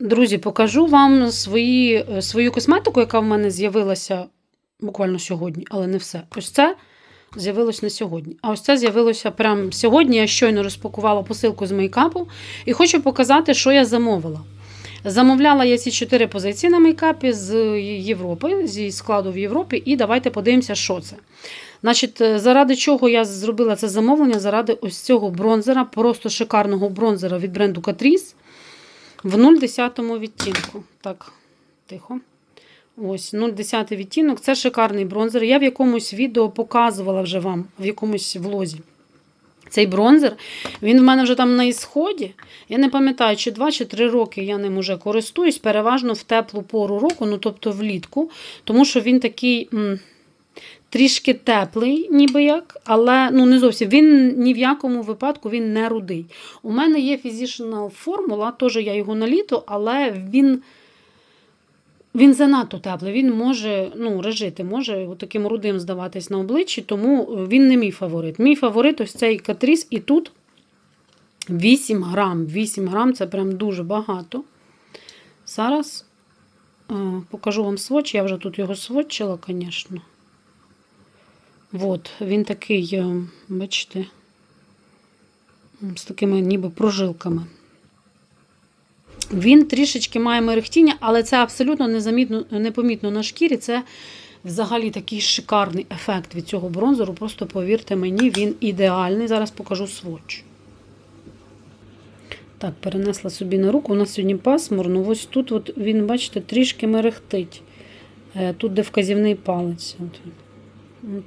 Друзі, покажу вам свої, е, свою косметику, яка в мене з'явилася буквально сьогодні, але не все. Ось це з'явилось не сьогодні. А ось це з'явилося прямо сьогодні. Я щойно розпакувала посилку з мейкапу і хочу показати, що я замовила. Замовляла я ці чотири позиції на мейкапі з Європи, зі складу в Європі, і давайте подивимося, що це. Значить, е, заради чого я зробила це замовлення? Заради ось цього бронзера, просто шикарного бронзера від бренду Catrice в 0,10 відтінку. Так, тихо. Ось 0,10 відтінок. Це шикарний бронзер. Я в якомусь відео показувала вже вам, в якомусь влозі. Цей бронзер, він в мене вже там на ісході. Я не пам'ятаю, чи 2 чи 3 роки я ним уже користуюсь, переважно в теплу пору року, ну тобто влітку, тому що він такий трішки теплий, ніби як, але ну не зовсім. Він ні в якому випадку він не рудий. У мене є Physician формула, теж я його на літо, але він. Він занадто теплий, він може ну, режити, може таким рудим здаватись на обличчі, тому він не мій фаворит. Мій фаворит ось цей катріс, і тут 8 грам. 8 грам це прям дуже багато. Зараз е, покажу вам сводч. Я вже тут його сводчила, звісно. От, він такий, е, бачите, з такими ніби прожилками. Він трішечки має мерехтіння, але це абсолютно незамітно, непомітно на шкірі. Це взагалі такий шикарний ефект від цього бронзеру. Просто повірте мені, він ідеальний. Зараз покажу сводч. Так, перенесла собі на руку. У нас сьогодні пасмурно. Ось тут от він, бачите, трішки мерехтить. Е, Тут, де вказівний палець. От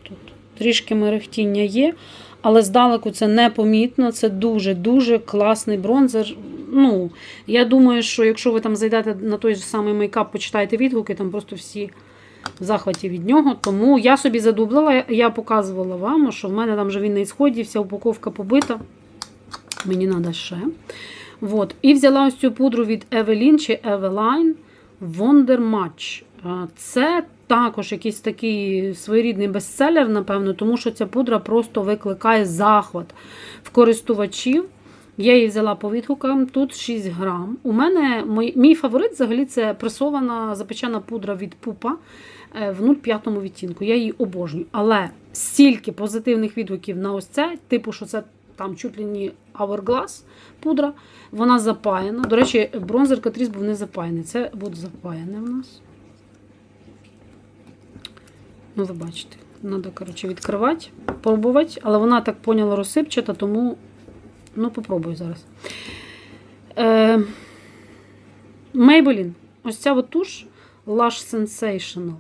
тут. Трішки мерехтіння є, але здалеку це непомітно. Це дуже-дуже класний бронзер. Ну, я думаю, що якщо ви там зайдете на той же самий мейкап, почитаєте відгуки, там просто всі в захваті від нього. Тому я собі задублила, я показувала вам, що в мене там вже він на ісході, вся упаковка побита. Мені треба ще. Вот. І взяла ось цю пудру від Evelyn чи Eveline Wonder Match. Це також якийсь такий своєрідний бестселер, напевно, тому що ця пудра просто викликає захват в користувачів. Я її взяла по відгукам, тут 6 грам. У мене мій, мій фаворит взагалі це пресована запечена пудра від пупа е, в 0,5 відтінку. Я її обожнюю. Але стільки позитивних відгуків на ось це, типу, що це там чуть ли не Hourglass пудра, вона запаяна. До речі, бронзер Catrice був не запаяний. Це буде запаяне в нас. Ну, ви бачите, треба, коротше, відкривати, пробувати, але вона так поняла розсипчата, тому ну, попробую зараз. Е. Ось ця от туш Lush Sensational.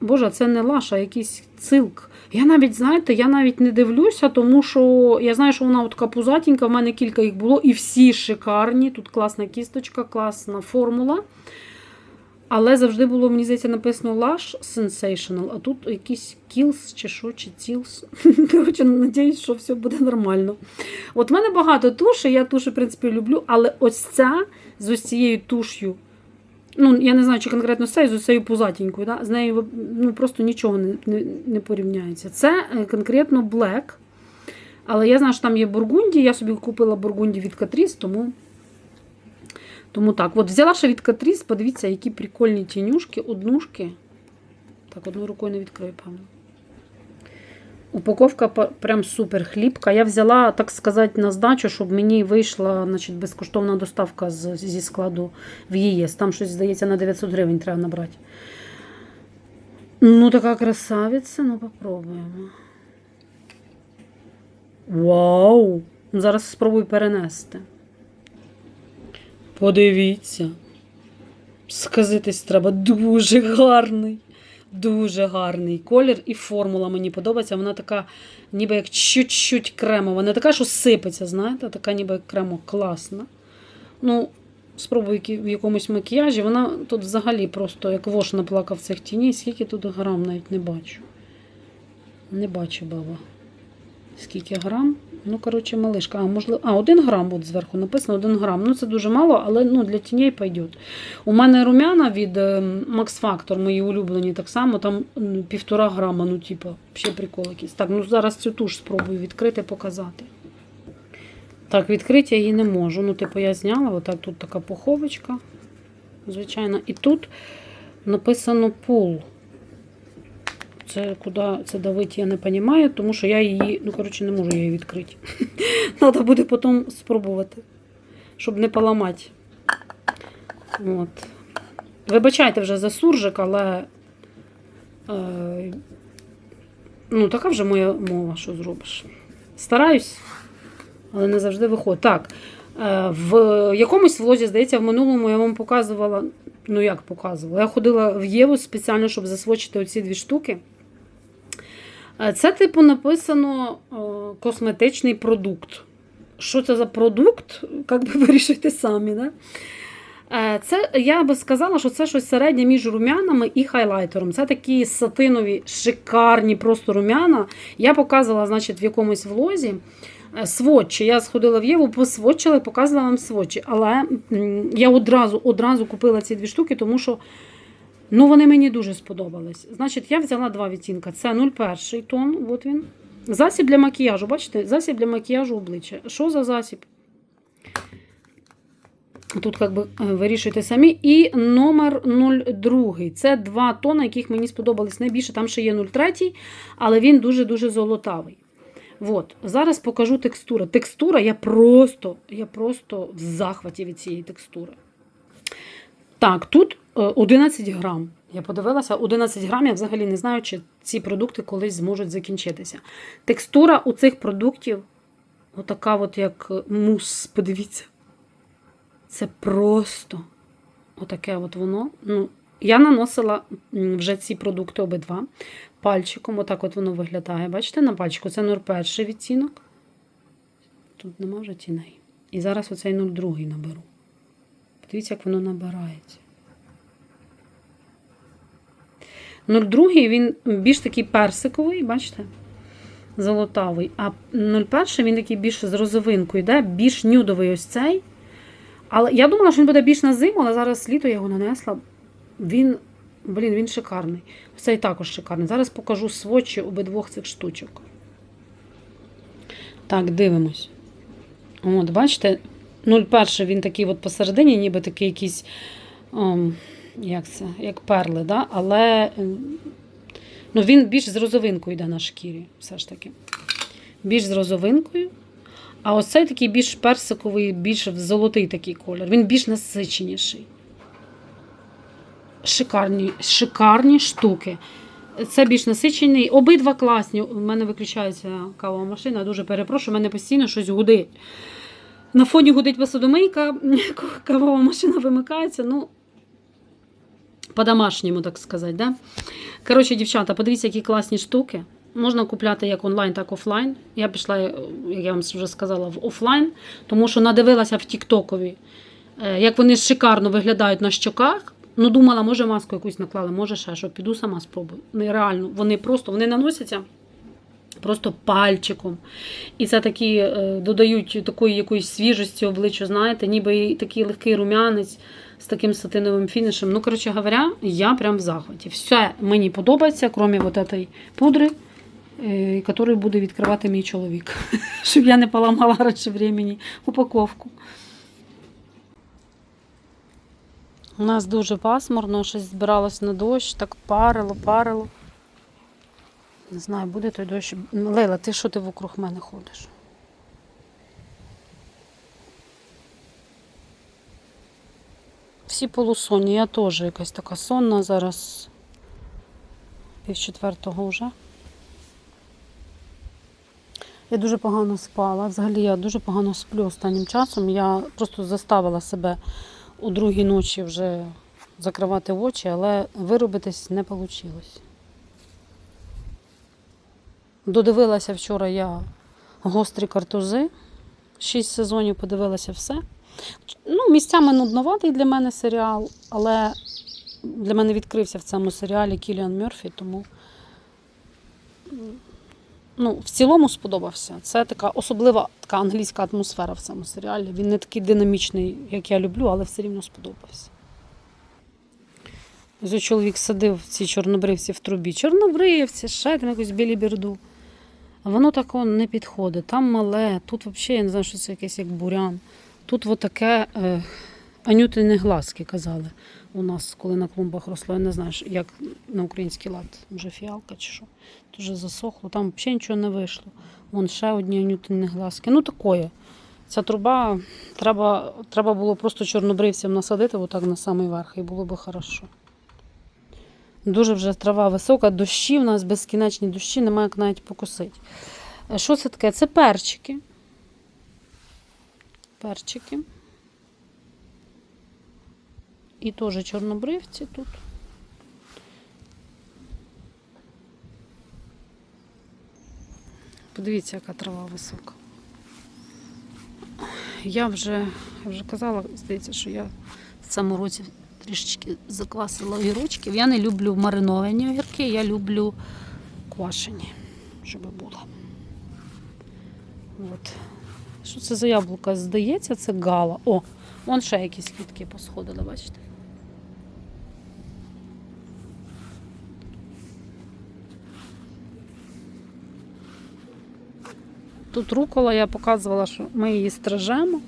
Боже, це не Lush, а якийсь цилк. Я навіть, знаєте, я навіть не дивлюся, тому що я знаю, що вона от така в мене кілька їх було, і всі шикарні. Тут класна кісточка, класна формула. Але завжди було, мені здається, написано Lush Sensational, а тут якийсь Kills чи що, чи Tills. Коротше, надіюсь, що все буде нормально. От в мене багато туші, я туші, в принципі, люблю, але ось ця з ось цією туш'ю, ну, я не знаю, чи конкретно з цією, з цією пузатенькою, да? з нею ну, просто нічого не, не, не порівняється. Це е, конкретно Black. Але я знаю, що там є Бургунді, я собі купила Бургунді від Catrice, тому. Тому так, от взяла ще від Catrice, подивіться, які прикольні тінюшки, однушки. Так, одною рукою не відкрию, певно. Упаковка прям супер хлібка. Я взяла, так сказати, на здачу, щоб мені вийшла значить, безкоштовна доставка з, зі складу в ЄС. Там щось, здається, на 900 гривень треба набрати. Ну, така красавиця, ну попробуємо. Вау! Зараз спробую перенести. Подивіться. Сказитись треба дуже гарний. Дуже гарний колір і формула мені подобається. Вона така, ніби як чуть-чуть кремова. Не така, що сипеться, знаєте, така ніби як кремо класна. Ну, спробую в якомусь макіяжі. Вона тут взагалі просто як вош наплакав цих тіней. Скільки тут грам навіть не бачу. Не бачу, баба. Скільки грам? Ну, коротше, малишка. А, можливо, а, один грам от зверху написано, один грам. Ну, це дуже мало, але ну, для тіней пойдет. У мене румяна від е, Max Factor, мої улюблені, так само, там півтора грама, ну, типу, ще прикол якийсь. Так, ну зараз цю туш спробую відкрити, показати. Так, відкрити я її не можу. Ну, типу, я зняла, отак тут така пуховочка, звичайно. І тут написано пул. Це куди це давить, я не розумію, тому що я її, ну, коротше, не можу її відкрити. Треба буде потім спробувати, щоб не поламати. От. Вибачайте вже за суржик, але е, ну, така вже моя мова, що зробиш. Стараюсь, але не завжди виходить. Так, е, в якомусь влозі, здається, в минулому я вам показувала, ну як показувала, я ходила в Єву спеціально, щоб засвочити оці дві штуки. Е, Це, типу, написано е, косметичний продукт. Що це за продукт? Як би вирішити самі, да? Е, Це я би сказала, що це щось середнє між румянами і хайлайтером. Це такі сатинові, шикарні просто румяна. Я показувала, значить, в якомусь влозі сводчі. Я сходила в Єву, посводчила і показувала вам сводчі. Але я одразу, одразу купила ці дві штуки, тому що ну, вони мені дуже сподобались. Значить, я взяла два відтінка. Це 01 тон, от він. Засіб для макіяжу, бачите? Засіб для макіяжу обличчя. Що за засіб? Тут як би е, вирішуйте самі. І номер 02. Це два тона, яких мені сподобались найбільше. Там ще є 03, але він дуже-дуже золотавий. От. Зараз покажу текстуру. Текстура, я просто, я просто в захваті від цієї текстури. Так, тут 11 грам. Я подивилася, 11 грам, я взагалі не знаю, чи ці продукти колись зможуть закінчитися. Текстура у цих продуктів, отака, от як мус, подивіться. Це просто отаке от воно. Ну, я наносила вже ці продукти обидва пальчиком. Отак от воно виглядає. Бачите, на пальчику це 01 відтінок. Тут нема вже тіней. І зараз оцей 02 наберу. Подивіться, як воно набирається. 02 він більш такий персиковий, бачите? Золотавий. А 01 він такий більш з розовинкою, йде, більш нюдовий ось цей. Але я думала, що він буде більш на зиму, але зараз літо я його нанесла. Він, блін, він шикарний. Ось Цей також шикарний. Зараз покажу свочі обидвох цих штучок. Так, дивимось. От, бачите, 01 він такий от посередині, ніби такий якийсь, ом, як це, як перли, да? але ем, ну, він більш з розовинкою йде на шкірі, все ж таки. Більш з розовинкою. А ось цей такий більш персиковий, більш золотий такий колір. Він більш насиченіший. Шикарні, шикарні штуки. Це більш насичений. Обидва класні. У мене виключається кавова машина. Дуже перепрошую, у мене постійно щось гудить. На фоні гудить посудомийка, кавова машина вимикається. Ну, по-домашньому, так сказати. Да? Коротше, дівчата, подивіться, які класні штуки. Можна купляти як онлайн, так і офлайн. Я пішла, як я вам вже сказала, в офлайн, тому що надивилася в Тіктокові, е, як вони шикарно виглядають на щоках. Ну, думала, може маску якусь наклали, може ще що. Піду сама спробую. Нереально. Вони просто вони наносяться просто пальчиком. І це такі е, додають такої якоїсь свіжості обличчю, знаєте, ніби такий легкий рум'янець з таким сатиновим фінішем. Ну, коротше говоря, я прям в захваті. Все мені подобається, крім вот пудри, е, який буде відкривати мій чоловік. Щоб я не поламала раніше времени упаковку. У нас дуже пасмурно, щось збиралось на дощ, так парило, парило. Не знаю, буде той дощ. Лейла, ти що ти вокруг мене ходиш? Всі полусонні, я теж якась така сонна зараз. Пів четвертого вже. Я дуже погано спала. Взагалі я дуже погано сплю останнім часом. Я просто заставила себе у другій ночі вже закривати очі, але виробитись не вийшло. Додивилася вчора я гострі картузи. Шість сезонів подивилася все. Ну, місцями нудноватий для мене серіал, але для мене відкрився в цьому серіалі Кіліан Мерфі, тому ну, в цілому сподобався. Це така особлива така англійська атмосфера в цьому серіалі. Він не такий динамічний, як я люблю, але все рівно сподобався. Ось чоловік садив ці чорнобривці в трубі. Чорнобривці, ще там якусь біліберду. А воно тако не підходить. Там мале, тут взагалі я не знаю, що це якесь як бурян. Тут отаке е, анютини глазки казали у нас, коли на клумбах росло. Я не знаю, як на український лад, вже фіалка чи що. Дуже засохло. Там взагалі нічого не вийшло. Вон ще одні анютини глазки. Ну такое. Ця труба треба, треба було просто чорнобривцям насадити отак на самий верх, і було би хорошо. Дуже вже трава висока, дощі в нас безкінечні дощі, немає як навіть покосити. Е, Що це таке? Це перчики. Перчики. І теж чорнобривці тут. Подивіться, яка трава висока. Я вже, я вже казала, здається, що я в цьому році трішечки заквасила огірочків. Я не люблю мариновані огірки, я люблю квашені, щоб було. От. Що це за яблука? Здається, це гала. О, вон ще якісь квітки посходили, бачите? Тут рукола я показувала, що ми її стрижемо.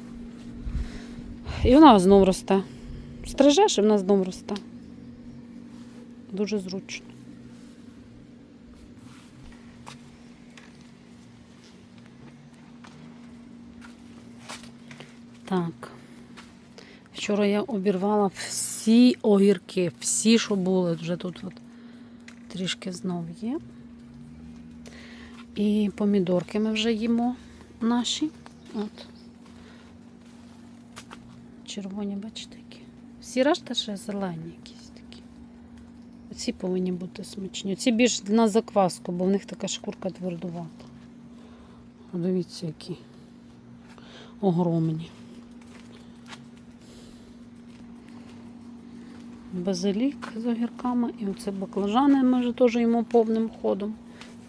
І вона знов росте. Стрижеш і вона знов росте. Дуже зручно. Так. Вчора я обірвала всі огірки, всі, що були, вже тут от трішки знов є. І помідорки ми вже їмо наші. От. Червоні, бачите, які. Всі решта ще зелені якісь такі. Оці повинні бути смачні. Ці більш на закваску, бо в них така шкурка твердувата. Дивіться, які огромні. Базилік з огірками. І оце баклажани ми вже теж їмо повним ходом.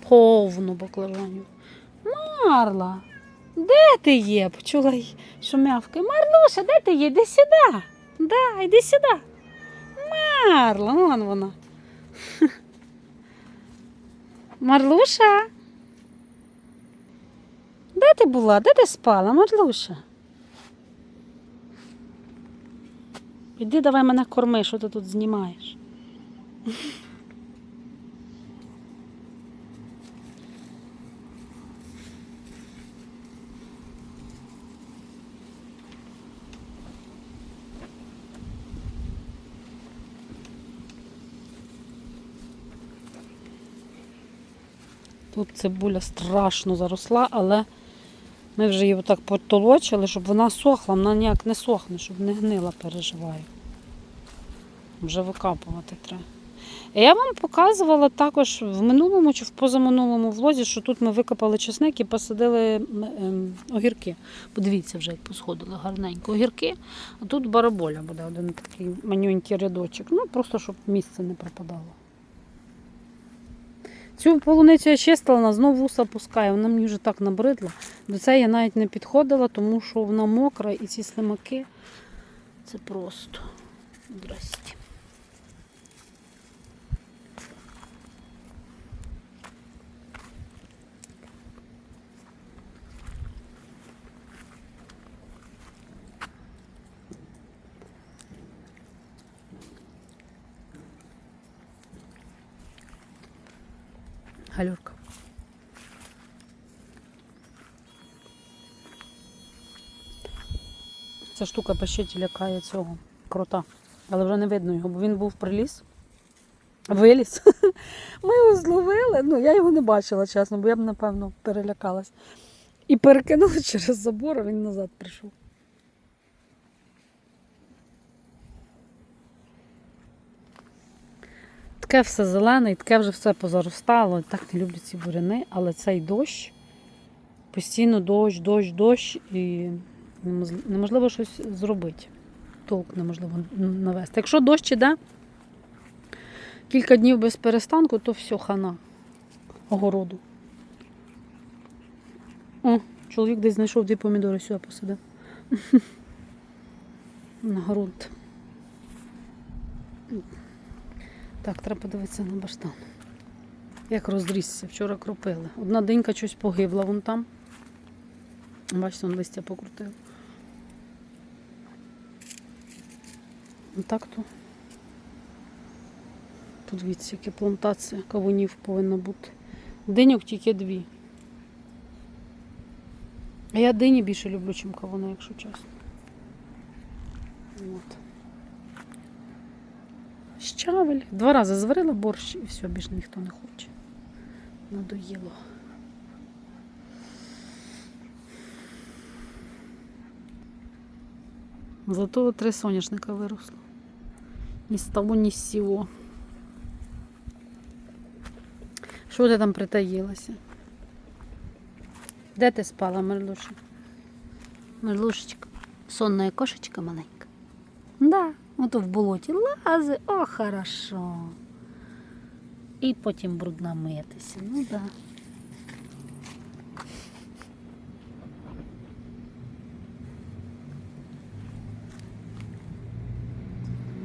Повну баклажанів. Марла, де ти є? Почула, й, що мявкає. Марлуша, де ти є? Іди сюди. Да, йди сюди. Марла, вон вона. Марлуша. Де ти була? Де ти спала, Марлуша? Іди давай мене корми, що ти тут знімаєш. Тут цибуля страшно заросла, але ми вже її отак потолочили, щоб вона сохла, вона ніяк не сохне, щоб не гнила, переживаю. Вже викапувати треба. Я вам показувала також в минулому чи в позаминулому влозі, що тут ми викопали чесник і посадили ем, огірки. Подивіться вже, як посходили гарненько огірки. А тут бараболя буде один такий манюнький рядочок. Ну, просто щоб місце не пропадало. Цю полуницю я чистила, вона знову вуса пускає, вона мені вже так набридла. До це я навіть не підходила, тому що вона мокра і ці слимаки це просто. Здрасте. Галюрка. Ця штука пащиті лякає цього крота. Але вже не видно його, бо він був приліз. Виліз. Ми його зловили. Ну, я його не бачила, чесно, бо я б, напевно, перелякалась. І перекинули через забор, а він назад прийшов. Таке все зелене, і таке вже все позаростало. Так не люблю ці буряни, але цей дощ, постійно дощ, дощ, дощ, і неможливо щось зробити. Толк неможливо навести. Якщо дощ іде кілька днів без перестанку, то все, хана огороду. О, чоловік десь знайшов дві помідори, сюди посадив. На ґрунт. Так, треба подивитися на баштан. Як розрісся, вчора кропили. Одна динька щось погибла вон там. Бачите, он листя покрутив. Так то. Подивіться, яка плантація кавунів повинна бути. Диньок тільки дві. А я дині більше люблю, ніж кавуни, якщо чесно. От. Щавель. Два рази зварила борщ і все, більше ніхто не хоче. Надоїло. Зато три соняшника виросло. Ні з того, ні з сього. Що ти там притаїлася? Де ти спала, Мерлуша? Мерлушечка, сонна кошечка маленька. Да, ото в болоті лази, о, хорошо. І потім брудно митися. Ну да.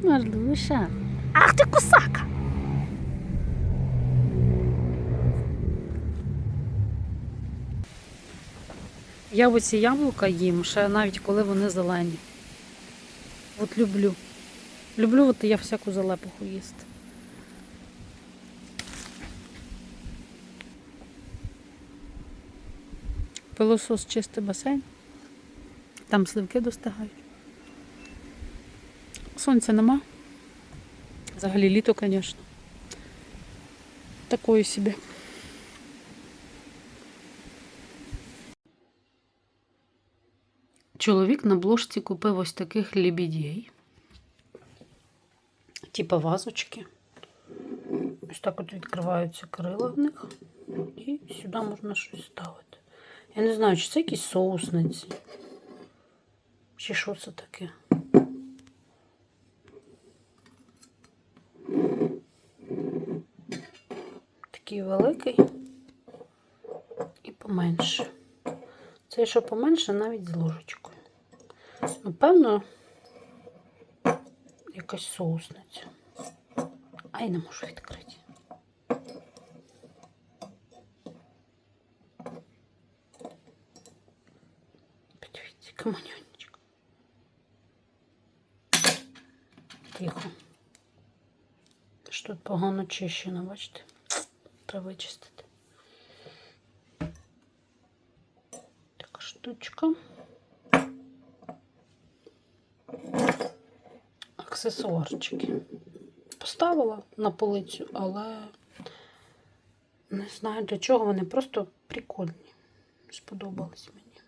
Марлуша. Ах ти кусака! Я оці яблука їм ще навіть коли вони зелені. От люблю. Люблю от я всяку залепуху їсти. Пилосос чистий басейн. Там сливки достигають. Сонця нема. Взагалі літо, звісно. Такої собі. Чоловік на бложці купив ось таких лебідей. Типа вазочки. Ось так от відкриваються крила в них. І сюди можна щось ставити. Я не знаю, чи це якісь соусниці. Чи що це таке? Такий великий і поменше. Цей, що поменше, навіть з ложечкою. Напевно, якась соусниця. Ай, не можу відкрити. Подивіться, каманьонечка. Тихо. Що тут погано чищено, бачите? Треба вичистити. Така штучка. Аксесуарчики. Поставила на полицю, але не знаю для чого вони просто прикольні. Сподобались мені.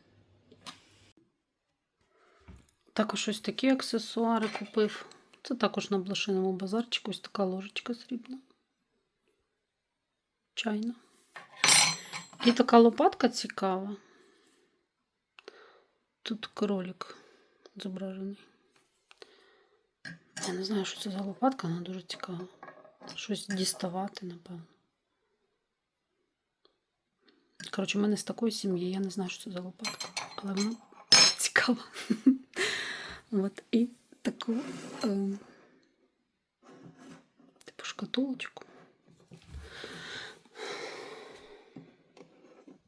Також ось такі аксесуари купив. Це також на блошиному базарчику. Ось така ложечка срібна. Чайна. І така лопатка цікава. Тут кролик зображений. Я не знаю, що це за лопатка, вона дуже цікава. Щось діставати, напевно. Коротше, в мене з такої сім'ї, я не знаю, що це за лопатка, але вона цікава. От, і таку е, типу шкатулочку.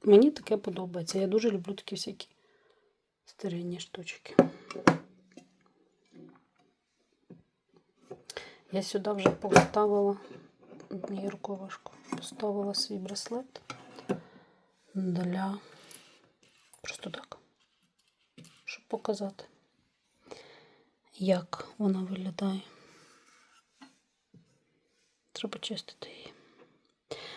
Мені таке подобається. Я дуже люблю такі всякі старинні штучки. Я сюди вже поставила, мені рукою поставила свій браслет для просто так, щоб показати, як вона виглядає. Треба чистити її.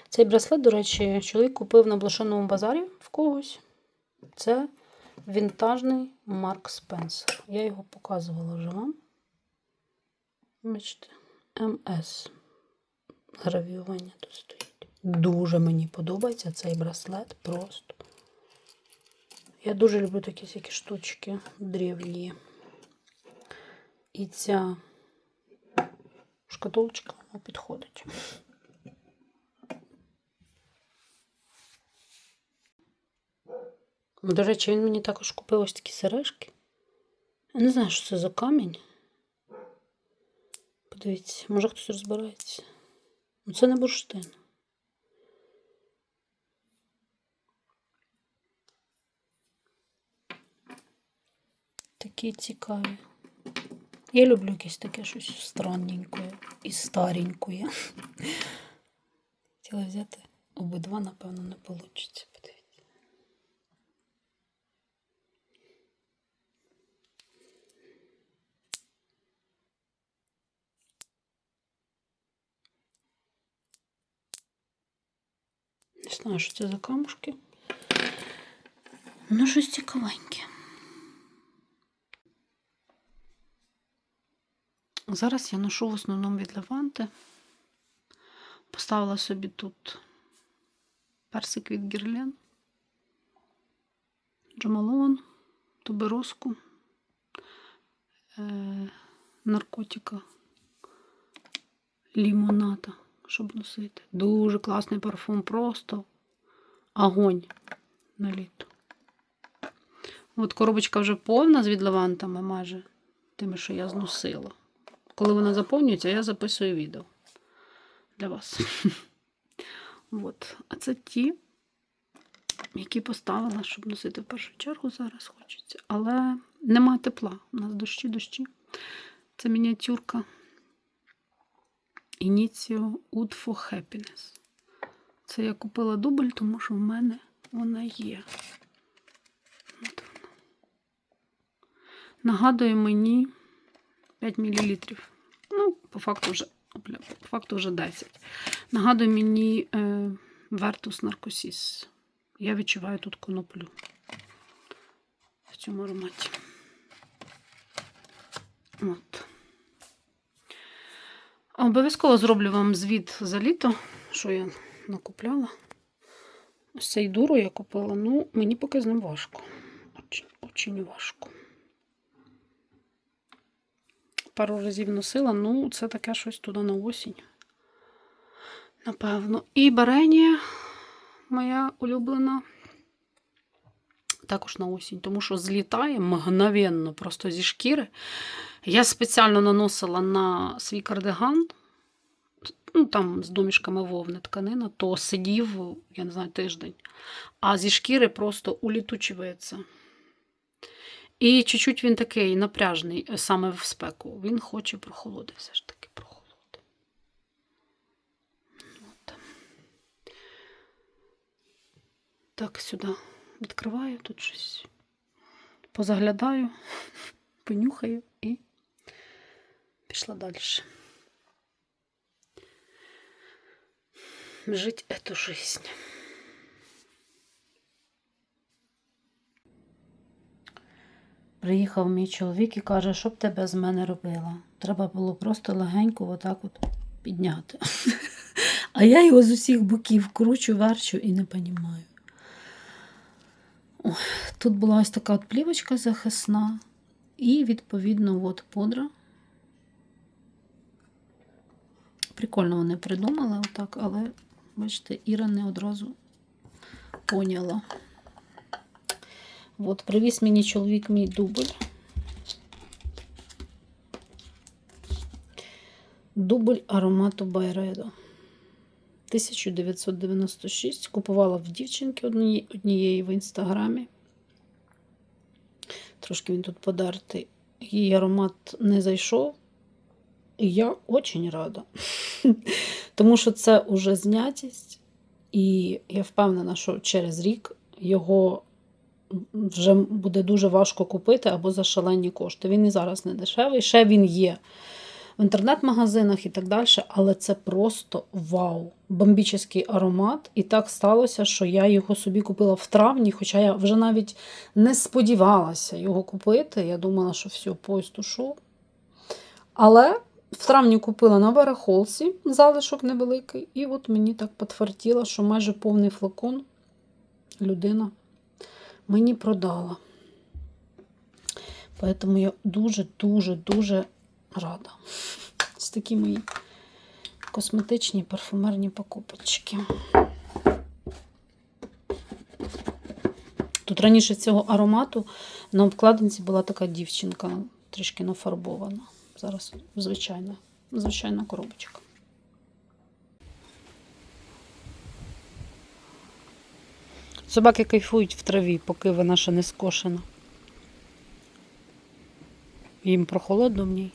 Цей браслет, до речі, чоловік купив на блошиному базарі в когось. Це вінтажний Марк Спенсер. Я його показувала вже вам. Бачите, МС. Гравіювання тут стоїть. Дуже мені подобається цей браслет просто. Я дуже люблю такі всякі штучки древні. І ця шкатулочка підходить. До речі, він мені також купив ось такі сережки. Я не знаю, що це за камінь. Дивіться, може хтось розбирається. Ну Це не бурштин. Такі цікаві. Я люблю якесь таке щось странненьке і старенькое. Хотіла взяти обидва, напевно, не вийде. Знаю, що це за камушки. Ну, щось цікавеньке. Зараз я ношу в основному від Леванти. Поставила собі тут персик від Гірлен, Джамалон, туберозку, е- наркотика, лімоната, щоб носити. Дуже класний парфум, просто огонь на літо. От коробочка вже повна з відливантами майже тими, що я зносила. Коли вона заповнюється, я записую відео для вас. От. А це ті, які поставила, щоб носити в першу чергу, зараз хочеться. Але нема тепла. У нас дощі, дощі. Це мініатюрка Initio Wood for Happiness. Це я купила дубль, тому що в мене вона є. От вона. Нагадує мені 5 мл. Ну, по факту вже, по факту вже 10. Нагадує мені е, Vertus Narcosis. Я відчуваю тут коноплю в цьому ароматі. От. Обов'язково зроблю вам звіт за літо, що я накупляла. Ось цей дуру я купила. Ну, мені поки з ним важко. Очень, важко. Пару разів носила, ну, це таке щось туди на осінь. Напевно. І баренія моя улюблена. Також на осінь, тому що злітає мгновенно просто зі шкіри. Я спеціально наносила на свій кардиган, ну, там з домішками вовни тканина, то сидів, я не знаю, тиждень. А зі шкіри просто улітучується. І чуть-чуть він такий напряжний е, саме в спеку. Він хоче прохолоди, все ж таки прохолоди. От. Так, сюди відкриваю, тут щось позаглядаю, понюхаю пішла далі. Жить эту жизнь. Приїхав мій чоловік і каже, що б тебе з мене робила. Треба було просто легенько отак от підняти. А я його з усіх боків кручу, верчу і не понімаю. Тут була ось така от плівочка захисна, і, відповідно, от пудра. Прикольно вони придумали отак, але, бачите, Іра не одразу поняла. От, привіз мені чоловік мій дубль. Дубль аромату Байредо. 1996. Купувала в дівчинки однієї, в інстаграмі. Трошки він тут подертий. Її аромат не зайшов. І я дуже рада. Тому що це уже знятість, і я впевнена, що через рік його вже буде дуже важко купити або за шалені кошти. Він і зараз не дешевий. Ще він є в інтернет-магазинах і так далі, але це просто вау! Бомбічний аромат. І так сталося, що я його собі купила в травні, хоча я вже навіть не сподівалася його купити. Я думала, що все, поїзд ушов. Але в травні купила на барахолці залишок невеликий, і от мені так потвертіло, що майже повний флакон людина мені продала. Поэтому я дуже-дуже-дуже рада. Ось такі мої косметичні парфумерні покупочки. Тут раніше цього аромату на обкладинці була така дівчинка, трішки нафарбована. Зараз звичайна, звичайна коробочка. Собаки кайфують в траві, поки вона ще не скошена. Їм прохолодно в ній.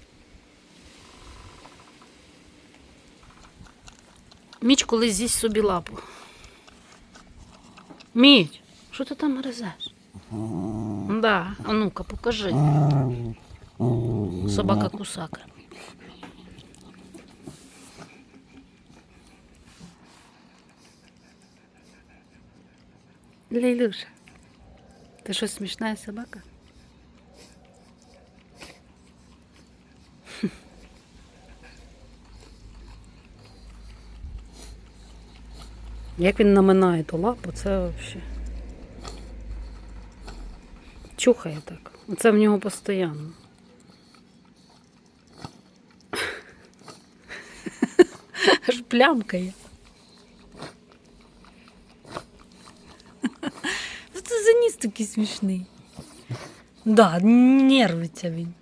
Міч колись з'їсть собі лапу. Мідь, що ти там гризеш? Да, а ну-ка, покажи. Собака кусака. Лейлюша, ти що смішна собака? Як він наминає ту лапу, це взагалі. Чухає так. Це в нього постійно. Аж плямкає. Ну це заніс такий смішний. Да, нервиться він.